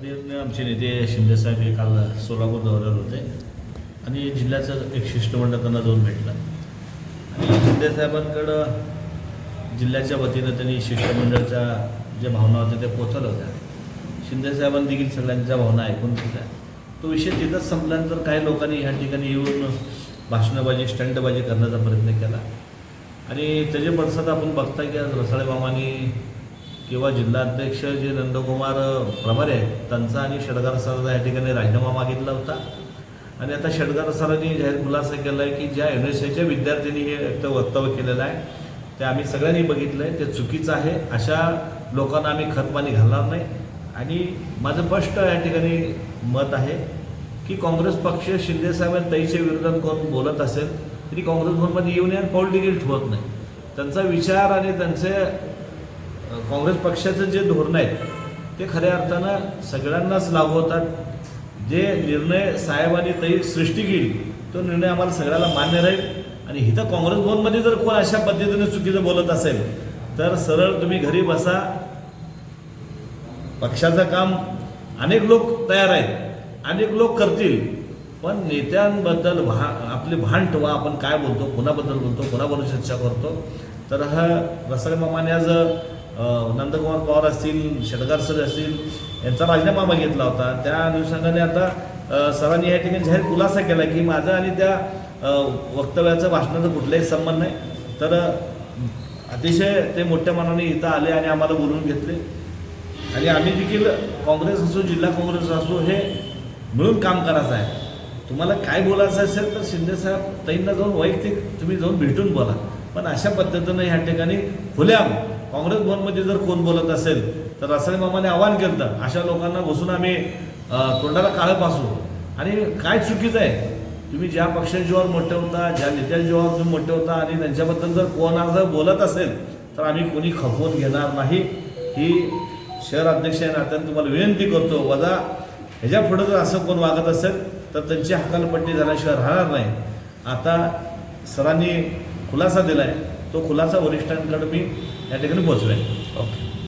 आणि आमचे नेते शिंदेसाहेब हे काल सोलापूर दौऱ्यावर होते. आणि जिल्ह्याचं एक शिष्टमंडळ त्यांना जाऊन भेटलं. आणि शिंदेसाहेबांकडं जिल्ह्याच्या वतीनं त्यांनी शिष्टमंडळच्या ज्या भावना होत्या त्या पोचवल्या होत्या. शिंदेसाहेबांनी देखील सगळ्यांच्या भावना ऐकून घेतल्या. तो विषय तिथंच संपल्यानंतर काही लोकांनी ह्या ठिकाणी येऊन भाषणबाजी स्टंटबाजी करण्याचा प्रयत्न केला. आणि त्याचे पडसाद आपण बघता की आज रसाळे मामानी किंवा जिल्हाध्यक्ष जे नंदकुमार प्रभारे आहेत त्यांचा आणि षडगार सरांचा या ठिकाणी राजीनामा मागितला होता. आणि आता षडगार सरांनी जाहीर खुलासा केला आहे की ज्या युनिव्हर्सिटीच्या विद्यार्थ्यांनी हे वक्तव्य केलेलं आहे ते आम्ही सगळ्यांनी बघितलं आहे ते चुकीचं आहे. अशा लोकांना आम्ही खतपाणी घालणार नाही. आणि माझं स्पष्ट या ठिकाणी मत आहे की काँग्रेस पक्ष शिंदेसाहेब आणि ताईच्या विरोधात कोण बोलत असेल तरी काँग्रेस भवनमध्ये येऊन पॉलिटिकल पाऊल देखील ठेवत नाही. त्यांचा विचार आणि त्यांचे काँग्रेस पक्षाचं जे धोरण आहेत ते खऱ्या अर्थानं सगळ्यांनाच लागू होतात जे निर्णय साहेबांनी तरी सृष्टी केली तो निर्णय आम्हाला सगळ्याला मान्य राहील. आणि इथं काँग्रेस भवनमध्ये जर कोण अशा पद्धतीने चुकीचं बोलत असेल तर सरळ तुम्ही घरी बसा. पक्षाचं काम अनेक लोक तयार आहेत अनेक लोक करतील. पण नेत्यांबद्दल भा आपले भान ठेवा. आपण काय बोलतो कोणाबद्दल बोलतो कोणाबरोबर चर्चा करतो? तर हा रसाळे मामाने आज नंदकुमार पवार असतील षडगार सर असतील यांचा राजीनामा मागितला होता. त्या अनुषंगाने आता सरांनी या ठिकाणी जाहीर खुलासा केला की माझं आणि त्या वक्तव्याचं भाषणाचा कुठलाही संबंध नाही. तर अतिशय ते मोठ्या मनाने इथं आले आणि आम्हाला बोलून घेतले. आणि आम्ही देखील काँग्रेस असो जिल्हा काँग्रेस असो हे मिळून काम करायचं आहे. तुम्हाला काय बोलायचं असेल तर शिंदेसाहेब ताईंना जाऊन वैयक्तिक तुम्ही जाऊन भेटून बोला. पण अशा पद्धतीनं ह्या ठिकाणी खुल्या काँग्रेस भवनमध्ये जर कोण बोलत असेल तर रसाळे मामाने आवाहन केलं अशा लोकांना बसून आम्ही तोंडाला काळं पासू. आणि काय चुकीचं आहे तुम्ही ज्या पक्षांजीवर मोठे होता ज्या नेत्यांजीवर तुम्ही मोठे होता आणि त्यांच्याबद्दल जर कोणा जर बोलत असेल तर आम्ही कोणी खपवून घेणार नाही. ही शहर अध्यक्ष या नात्याने तुम्हाला विनंती करतो वजा ह्याच्या पुढं जर असं कोण वागत असेल तर त्यांची हकालपट्टी झाल्याशिवाय राहणार नाही. आता सरांनी खुलासा दिला आहे तो खुलासा वरिष्ठांकडे मी या ठिकाणी पोचवेन ओके.